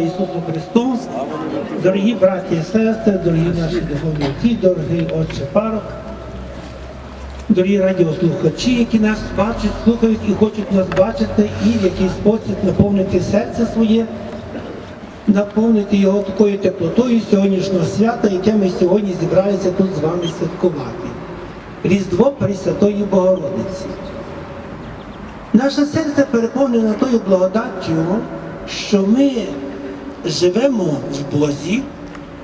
Ісусу Христу, дорогі браті і сестри, дорогі наші духовні отці, дорогий отче парок, дорогі радіослухачі, які нас бачать, слухають і хочуть нас бачити, і в який спосіб наповнити серце своє, наповнити його такою теплотою сьогоднішнього свята, яке ми сьогодні зібралися тут з вами святкувати. Різдво Пресвятої Богородиці. Наше серце переповнене тою благодаттю, що ми живемо в Бозі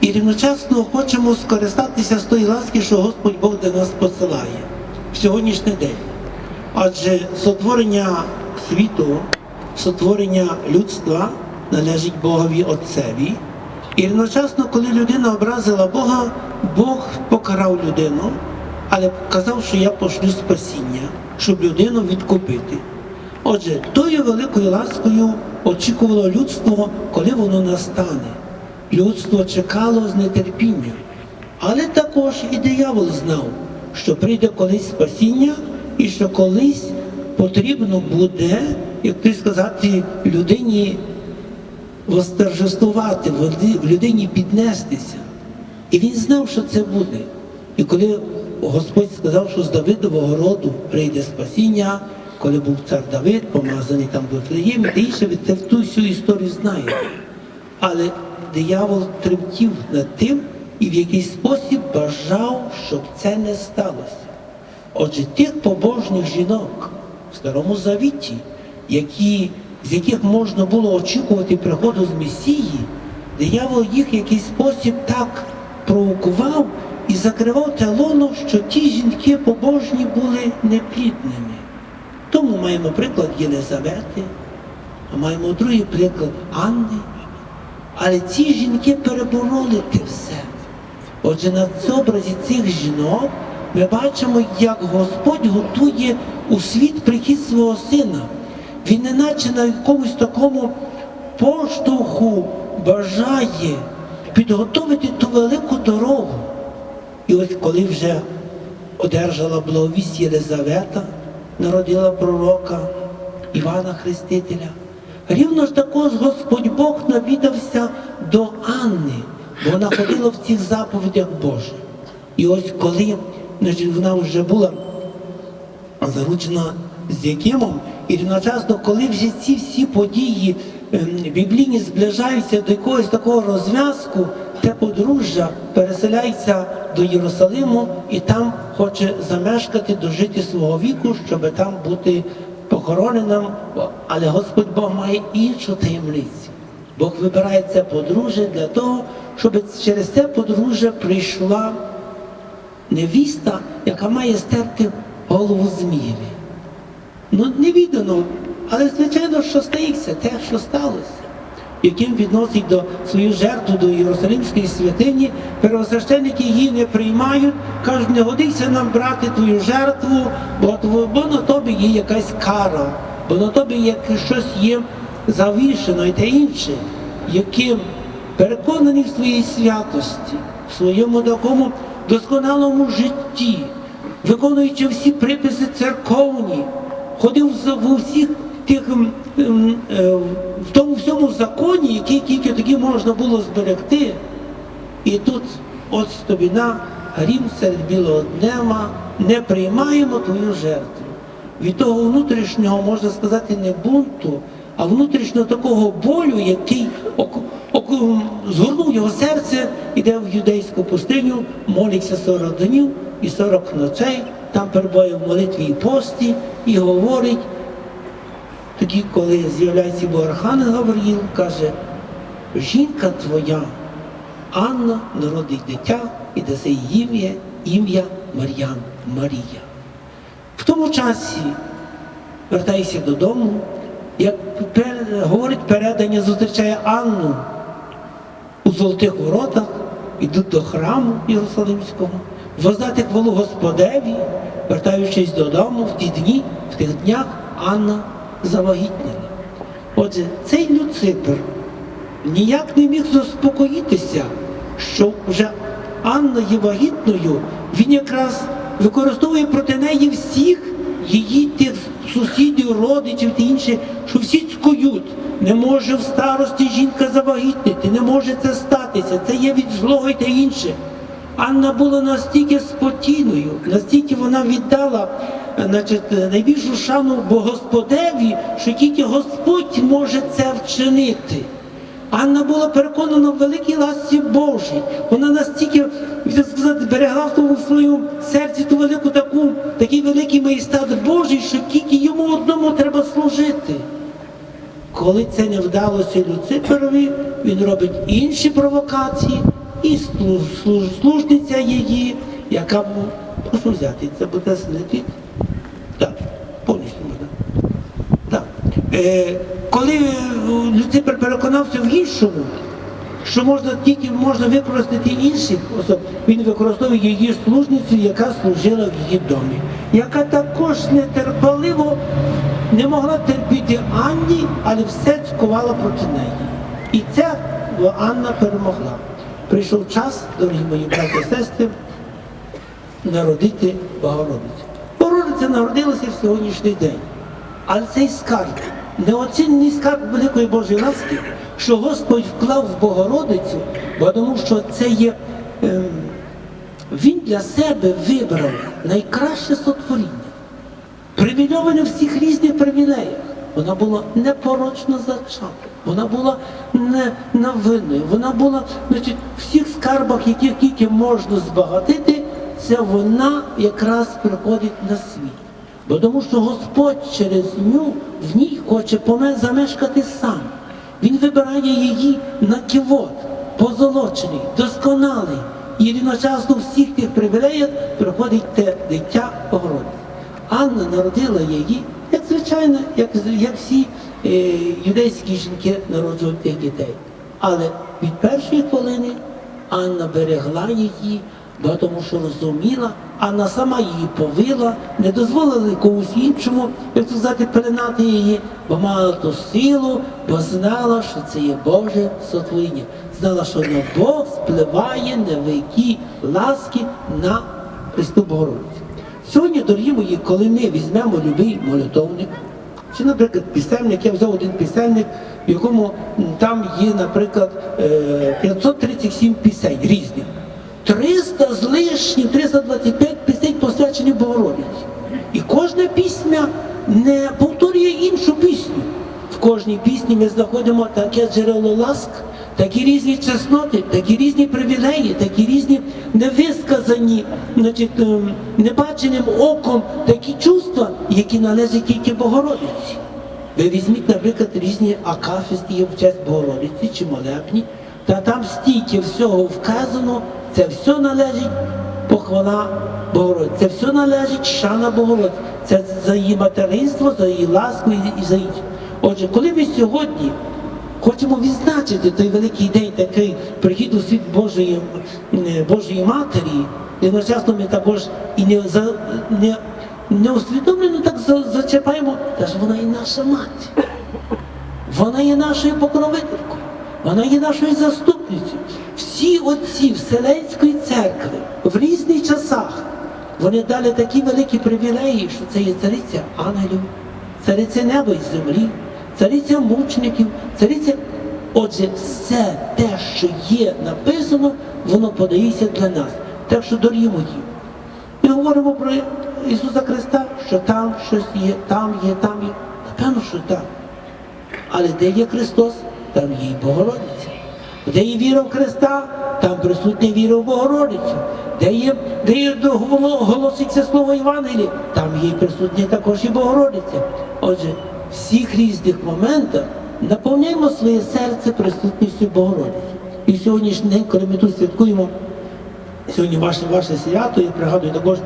і рівночасно хочемо скористатися з тої ласки, що Господь Бог до нас посилає в сьогоднішній день. Адже сотворення світу, сотворення людства належить Богові Отцеві. І рівночасно, коли людина образила Бога, Бог покарав людину, але казав, що я пошлю спасіння, щоб людину відкупити. Отже, тою великою ласкою очікувало людство, коли воно настане. Людство чекало з нетерпінням. Але також і диявол знав, що прийде колись спасіння і що колись потрібно буде, як ти сказати, людині восторжествувати, людині піднестися. І він знав, що це буде. І коли Господь сказав, що з Давидового роду прийде спасіння, коли був цар Давид, помазаний там в Вифлеємі, та інше, ви це ту всю історію знаєте. Але диявол тремтів над тим і в якийсь спосіб бажав, щоб це не сталося. Отже, тих побожних жінок в Старому Завіті, які, з яких можна було очікувати приходу з Месії, диявол їх в якийсь спосіб так провокував і закривав те що ті жінки побожні були неплідними. Тому маємо приклад Єлизавети, а маємо другий приклад Анни. Але ці жінки перебороли те все. Отже, на образі цих жінок ми бачимо, як Господь готує у світ прихід свого сина. Він неначе на якомусь такому поштовху бажає підготовити ту велику дорогу. І ось коли вже одержала благовість Єлизавета, народила пророка Івана Хрестителя. Рівно ж також Господь Бог навідався до Анни, бо вона ходила в цих заповідях Божих. І ось коли вона вже була заручена з Якимом, і одночасно, коли вже ці всі події ем, біблійні зближаються до якогось такого розв'язку, те подружжя переселяється до Єрусалиму і там хоче замешкати, дожити свого віку, щоб там бути похороненим. Але Господь Бог має іншу таємницю. Бог вибирає це подружжя для того, щоб через це подружжя прийшла невіста, яка має стерти голову Змієві. Ну, не відомо, але звичайно, що стається, те, що сталося, яким відносить до свою жертву до Єрусалимської святині, первосвященники її не приймають, кажуть, не годиться нам брати твою жертву, бо, бо на тобі є якась кара, бо на тобі є щось є завішено і те інше, яким переконані в своїй святості, в своєму такому досконалому житті, виконуючи всі приписи церковні, ходив в усіх тих в тому всьому законі, який тільки тоді можна було зберегти. І тут ось тобі на грім серед білого днема не приймаємо твою жертву. Від того внутрішнього, можна сказати, не бунту, а внутрішнього такого болю, який згорнув його серце, іде в юдейську пустиню, молиться 40 днів і 40 ночей, там перебуває в молитві і пості і говорить. Тоді, коли з'являється йому Архангел Гавриїл, каже, жінка твоя, Анна народить дитя і їй ім'я, ім'я Мар'ян Марія. В тому часі вертається додому, як говорить передання, зустрічає Анну у золотих воротах, йдуть до храму Єрусалимського, воздати хвалу Господеві, вертаючись додому в ті дні, в тих днях Анна завагітніла. Отже, цей Люципер ніяк не міг заспокоїтися, що вже Анна є вагітною, він якраз використовує проти неї всіх її тих сусідів, родичів та інші, що всі пліткують. Не може в старості жінка завагітнити, не може це статися. Це є від злого й та інше. Анна була настільки спокійною, настільки вона віддала е, значить, е, найбільшу шану Господеві, що тільки Господь може це вчинити. Анна була переконана в великій ласці Божій. Вона настільки так сказати, берегла в тому своєму серці ту велику таку, такий великий маєстат Божий, що тільки йому одному треба служити. Коли це не вдалося Люциферові, він робить інші провокації, і служ, служ, служниця її, яка прошу взяти, це буде летить. Так, повністю можна. Так. Е, коли е, Люцифер переконався в іншому, що можна тільки можна використати інших особ, він використовує її служницю, яка служила в її домі, яка також нетерпеливо не могла терпіти Анні, але все цькувала проти неї. І це Анна перемогла. Прийшов час, дорогі мої браті і сестри, народити Богородицю. Богородиця народилася в сьогоднішній день. Але цей скарб, неоцінний скарб великої Божої ласки, що Господь вклав в Богородицю, бо тому що це є, ем, він для себе вибрав найкраще сотворіння, привільоване в всіх різних привілеях. Вона була непорочно зачата, вона була не навинною, вона була значить, в всіх скарбах, яких тільки можна збагатити, це вона якраз приходить на світ. Бо тому що Господь через ню в ній хоче замешкати сам. Він вибирає її на кивот, позолочений, досконалий. І рівночасно всіх тих привілеях приходить те дитя Богородиці. Анна народила її, звичайно, як, як всі е, юдейські жінки народжують тих дітей. Але від першої хвилини Анна берегла її, бо тому що розуміла, Анна сама її повила, не дозволила комусь іншому, як це сказати, пеленати її, бо мала ту силу, бо знала, що це є Боже сотворіння. Знала, що на Бог спливає невеликі ласки на Христу Богородицю. Сьогодні, дорогі мої, коли ми візьмемо любий молитовник, чи, наприклад, пісенник, я взяв один пісенник, в якому там є, наприклад, е, 537 пісень різних. 300 з лишнім, 325 пісень посвячені Богородиці. І кожна пісня не повторює іншу пісню. В кожній пісні ми знаходимо таке джерело ласк, такі різні чесноти, такі різні привілеї, такі різні невисказані, значить, ем, небаченим оком такі чувства, які належать тільки Богородиці. Ви візьміть, наприклад, різні акафісти є в честь Богородиці чи молебні, та там стільки всього вказано, це все належить похвала Богородиці, це все належить шана Богородиці, це за її материнство, за її ласку і, за інше. Отже, коли ми сьогодні хочемо відзначити той великий день, такий прихід у світ Божої, е, Божої Матері, і одночасно ми також і не, за, не, не усвідомлено так за- зачепаємо, та ж вона і наша мати. Вона є нашою покровителькою, вона є нашою заступницею. Всі отці Вселенської церкви в різних часах вони дали такі великі привілеї, що це є цариця ангелів, цариця неба і землі, цариця мучеників, цариця. Отже, все те, що є написано, воно подається для нас. Так що, дорогі мої, ми говоримо про Ісуса Христа, що там щось є, там є, там є. Напевно, що так. Але де є Христос, там є і Богородиця. Де є віра в Христа, там присутня віра в Богородицю. Де є, де є голоситься слово Євангелія, там є присутня також і Богородиця. Отже, в всіх різних моментах наповняємо своє серце присутністю Богородиці. І сьогоднішній день, коли ми тут святкуємо Сьогодні ваше ваше свято, я пригадую також.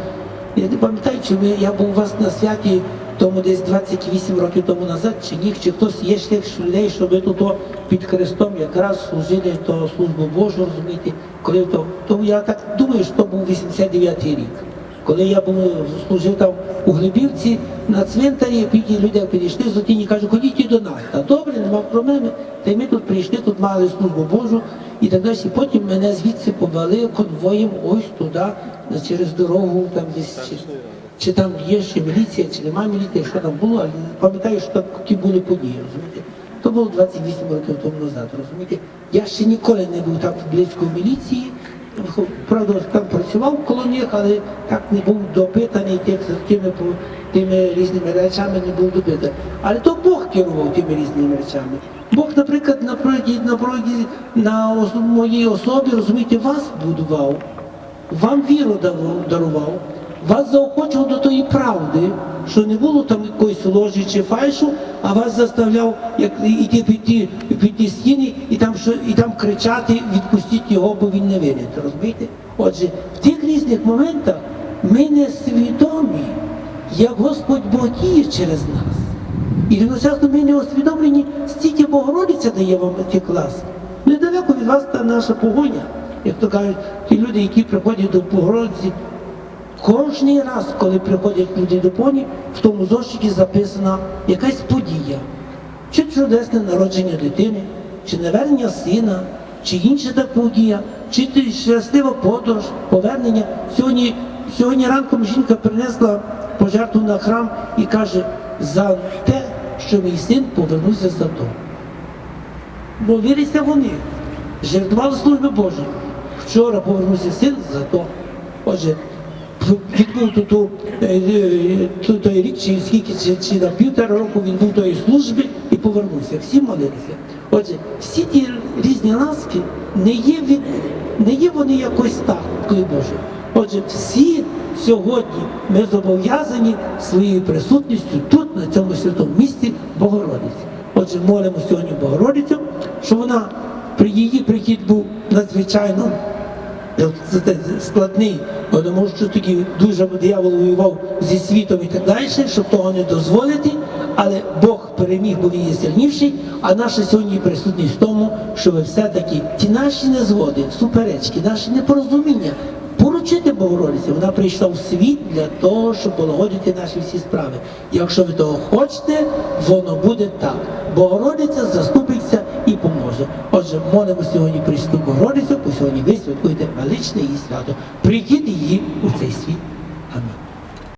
Я не пам'ятаю, чи ви, я був у вас на святі тому десь 28 років тому назад, чи ні, чи хтось є тих людей, що ви тут під Христом якраз служили то службу Божу, розумієте, коли то. Тому я так думаю, що то був 89-й рік. Коли я був служив там у Глибівці на цвинтарі, люди підійшли з отіні, кажуть, ходіть і до нас. Та добре, нема проблеми. Та й ми тут прийшли, тут мали службу Божу і так далі. І потім мене звідси повели конвоєм ось туди, через дорогу, там десь чи- чи там є ще міліція, чи немає міліції, що там було, але пам'ятаю, що там такі були події, розумієте? То було 28 років тому назад, розумієте? Я ще ніколи не був так близько в міліції. Правда, там працював в колоніях, але так не був допитаний тими, тими різними речами не був допитаний. Але то Бог керував тими різними речами. Бог, наприклад, на проді, на проді, на моїй особі, розумієте, вас будував вам віру дарував, вас заохочував до тої правди, що не було там якоїсь ложі чи фальшу, а вас заставляв як іти під ті, під ті стіни і там, що, і там кричати, відпустіть його, бо він не винен. Розумієте? Отже, в тих різних моментах ми не свідомі, як Господь Бог діє через нас. І одночасно ми не усвідомлені, стільки Богородиця дає вам ті клас. Недалеко від вас та наша погоня. Як то кажуть, ті люди, які приходять до Богородиці, кожний раз, коли приходять люди до поні, в тому зошиті записана якась подія. Чи чудесне народження дитини, чи навернення сина, чи інша така подія, чи щаслива подорож, повернення. Сьогодні, сьогодні ранком жінка принесла пожертву на храм і каже, за те, що мій син повернувся з АТО. Бо віряться вони, жертвували служби Божі. Вчора повернувся син з АТО. Отже, відбув тут ту, е, е, той рік, чи скільки, чи, на півтора року він був тої служби і повернувся. Всі молилися. Отже, всі ті різні ласки не є від не є вони якось так, Боже. Отже, всі сьогодні ми зобов'язані своєю присутністю тут, на цьому святому місці, Богородиці. Отже, молимо сьогодні Богородицю, щоб вона при її прихід був надзвичайно це те- складний, бо тому що тоді дуже диявол воював зі світом і так далі, щоб того не дозволити. Але Бог переміг, бо він є сильніший, а наша сьогодні присутність в тому, щоб все-таки ті наші незгоди, суперечки, наші непорозуміння поручити Богородиці. Вона прийшла в світ для того, щоб полагодити наші всі справи. Якщо ви того хочете, воно буде так. Богородиця заступиться і поможе. Отже, молимо сьогодні Пресвяту Богородицю, бо сьогодні ви святкуєте величне її свято. Прийдіть її у цей світ.